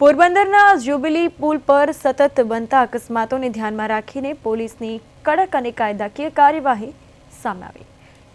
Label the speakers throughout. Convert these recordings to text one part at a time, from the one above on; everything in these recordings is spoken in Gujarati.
Speaker 1: પોરબંદરના જ્યુબિલી પુલ પર સતત બનતા અકસ્માતોને ધ્યાનમાં રાખીને પોલીસની કડક અને કાયદાકીય કાર્યવાહી સામે આવી.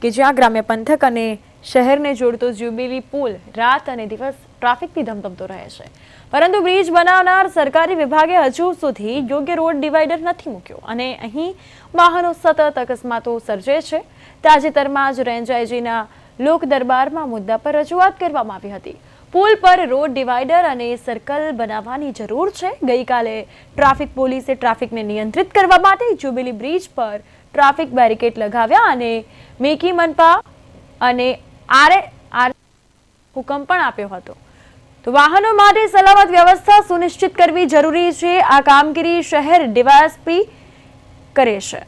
Speaker 1: કે જ્યાં ગ્રામ્ય પંથક અને શહેરને જોડતો જ્યુબિલી પુલ રાત અને દિવસ ટ્રાફિકથી ધમધમતો રહે છે. પરંતુ બ્રિજ બનાવનાર સરકારી વિભાગે હજુ સુધી યોગ્ય રોડ ડિવાઈડર નથી મૂક્યો અને અહીં વાહનો સતત અકસ્માતો સર્જે છે. તાજેતરમાં જ રેન્જ આઈજીના લોક દરબારમાં મુદ્દા પર રજૂઆત કરવામાં આવી હતી. પુલ પર રોડ ડિવાઈડર અને સર્કલ બનાવવાની જરૂર છે. ગઈકાલે ટ્રાફિક પોલીસે ટ્રાફિકને નિયંત્રિત કરવા માટે જ્યુબિલી બ્રિજ પર ટ્રાફિક બેરિકેડ લગાવ્યા અને મેકી મનપા અને આરએ આર હુકમ પણ આપ્યો હતો. તો વાહનો માટે સલામત વ્યવસ્થા સુનિશ્ચિત કરવી જરૂરી છે. આ કામગીરી શહેર ડીવાયએસપી કરે છે.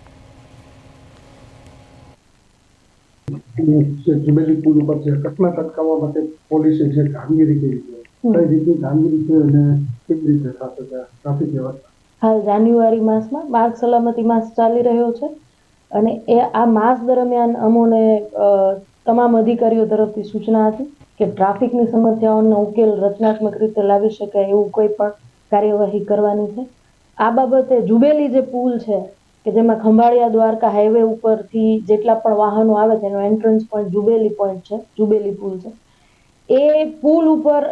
Speaker 2: જે જુબેલી પુલ ઉપર છે અકસ્માત અટકાવવા માટે પોલીસે જે કામગીરી કરી છે કઈ રીતની કામગીરી છે અને કેવી રીતે થશે ટ્રાફિક વ્યવસ્થા?
Speaker 3: હાલ જાન્યુઆરી માસમાં માર્ગ સલામતી માસ ચાલી રહ્યો છે અને એ આ માસ દરમિયાન અમોને તમામ અધિકારીઓ તરફથી સૂચના હતી કે ટ્રાફિકની સમસ્યાઓનો ઉકેલ રચનાત્મક રીતે લાવી શકાય એવું કોઈ પણ કાર્યવાહી કરવાની છે. આ બાબતે જુબેલી જે પુલ છે કે જેમાં ખંભાળિયા દ્વારકા હાઈવે ઉપરથી જેટલા પણ વાહનો આવે છે, એનો એન્ટ્રન્સ પોઈન્ટ જુબેલી પોઈન્ટ છે, જુબેલી પુલ છે. એ પુલ ઉપર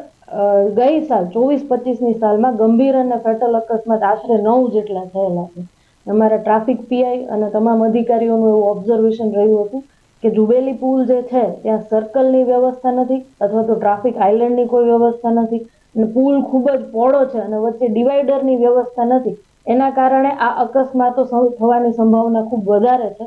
Speaker 3: ગઈ સાલ, ચોવીસ પચીસની સાલમાં ગંભીર અને ફેટલ અકસ્માત આશરે નવ જેટલા થયેલા છે. અમારા ટ્રાફિક પીઆઈ અને તમામ અધિકારીઓનું એવું ઓબ્ઝર્વેશન રહ્યું હતું કે જુબેલી પુલ જે છે, ત્યાં સર્કલની વ્યવસ્થા નથી અથવા તો ટ્રાફિક આઇલેન્ડની કોઈ વ્યવસ્થા નથી અને પુલ ખૂબ જ પહોળો છે અને વચ્ચે ડિવાઈડરની વ્યવસ્થા નથી. એના કારણે આ અકસ્માતો થવાની સંભાવના ખૂબ વધારે છે.